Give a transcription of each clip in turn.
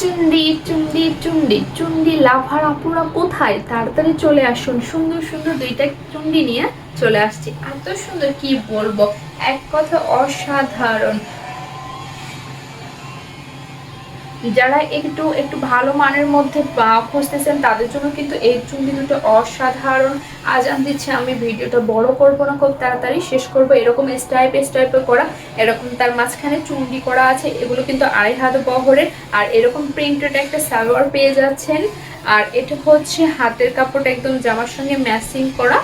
চুন্ডি চুন্ডি চুন্ডি চুন্ডি লাভার আপুরা কোথায়? তাড়াতাড়ি চলে আসুন। সুন্দর সুন্দর দুইটা চুন্ডি নিয়ে চলে আসছি। এত সুন্দর কি বলব? এক কথা অসাধারণ। যারা একটু একটু ভালো মানের মধ্যে খুঁজতেছেন, তাদের জন্য কিন্তু এই চুন্ডি দুটো অসাধারণ আজান দিচ্ছে। আমি ভিডিওটা বড় করব না, খুব তাড়াতাড়ি শেষ করব। এরকম স্টাইপ স্টাইপে করা, এরকম তার মাঝখানে চুন্ডি করা আছে, এগুলো কিন্তু আড়াই হাত বহরের। আর এরকম প্রিন্টেড একটা সালোয়ার পেয়ে যাচ্ছেন। আর এটা হচ্ছে হাতের কাপড় একদম জামার সঙ্গে ম্যাচিং করা।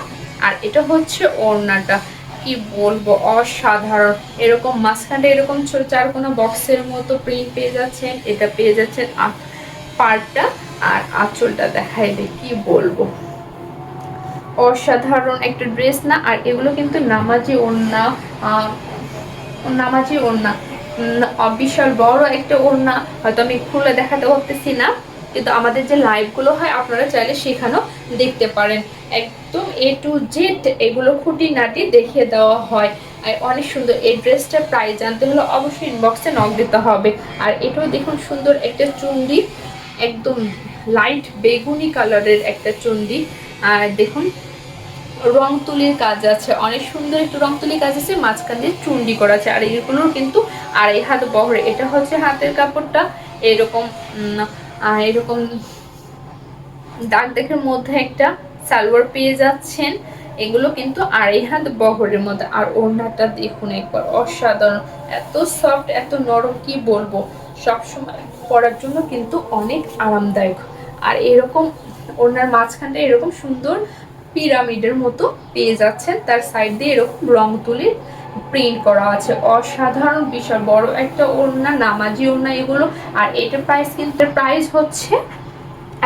আর এটা হচ্ছে ওড়নাটা। কি বলব, অসাধারণ। এরকম মাঝখানে এরকম ছোট চার কোনো বক্সের মতো প্রিন্ট পেয়ে যাচ্ছেন, এটা পেয়ে যাচ্ছেন পার্টটা আর আঁচলটা দেখাই দে, কি বলব। অসাধারণ একটা ড্রেস না, আর এগুলো কিন্তু নামাজি ওড়না নামাজি ওড়না বিশাল বড় একটা ওড়না, হয়তো আমি খুলে দেখাতে পারতেছি না। কিন্তু আমাদের যে লাইভগুলো হয়, আপনারা চাইলে সেখানেও দেখতে পারেন। একদম এ টু জেড এগুলো খুঁটিনাটি দেখিয়ে দেওয়া হয়। আর অনেক সুন্দর এই ড্রেসটা প্রাইস জানতে হলে অবশ্যই ইনবক্সে নক দিতে হবে। আর এটাও দেখুন সুন্দর একটা চুন্ডি, একদম লাইট বেগুনি কালারের একটা চুন্ডি। আর দেখুন, রং তুলির কাজ আছে। অনেক সুন্দর একটু রং তুলির কাজ আছে, মাঝখান দিয়ে চুন্ডি করা আছে। আর এগুলোর কিন্তু আড়াই হাত বহরে। এটা হচ্ছে হাতের কাপড়টা। এরকম এরকম দাগ দেখের মধ্যে একটা সালোয়ার পেয়ে যাচ্ছেন। এগুলো কিন্তু আড়াই হাত বহরের মধ্যে। আর ওড়নাটা দেখুন একবার, অসাধারণ। এত সফট এত নরম, কি বলব? সবসময় পরার জন্য কিন্তু অনেক আরামদায়ক। আর এরকম ওড়নার মাঝখানটা এরকম সুন্দর পিরামিডের মতো পেয়ে যাচ্ছেন। তার সাইড দিয়ে এরকম রং তুলির প্রিন্ট করা আছে। অসাধারণ বিশাল বড় একটা ওড়না, নামাজি ওড়না এগুলো। আর এটার প্রাইস কিন্তু প্রাইস হচ্ছে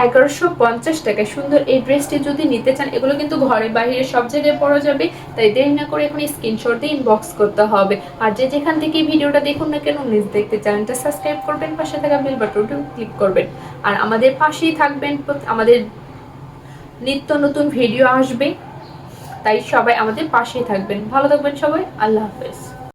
এগারোশো পঞ্চাশ টাকা সুন্দর এই ড্রেসটি যদি নিতে চান, এগুলো কিন্তু ঘরে বাইরে সব জায়গায় পরা যাবে। তাই দেরি না করে এখন স্ক্রিনশট দিয়ে ইনবক্স করতে হবে। আর যে যেখান থেকে ভিডিওটা দেখুন না কেন নিজ দেখতে চ্যানেলটা সাবস্ক্রাইব করবেন, পাশে থাকা বেল বাটনটা ক্লিক করবেন। আর আমাদের পাশেই থাকবেন, আমাদের নিত্য নতুন ভিডিও আসবে। তাই সবাই আমাদের পাশেই থাকবেন। ভালো থাকবেন সবাই। আল্লাহ হাফেজ।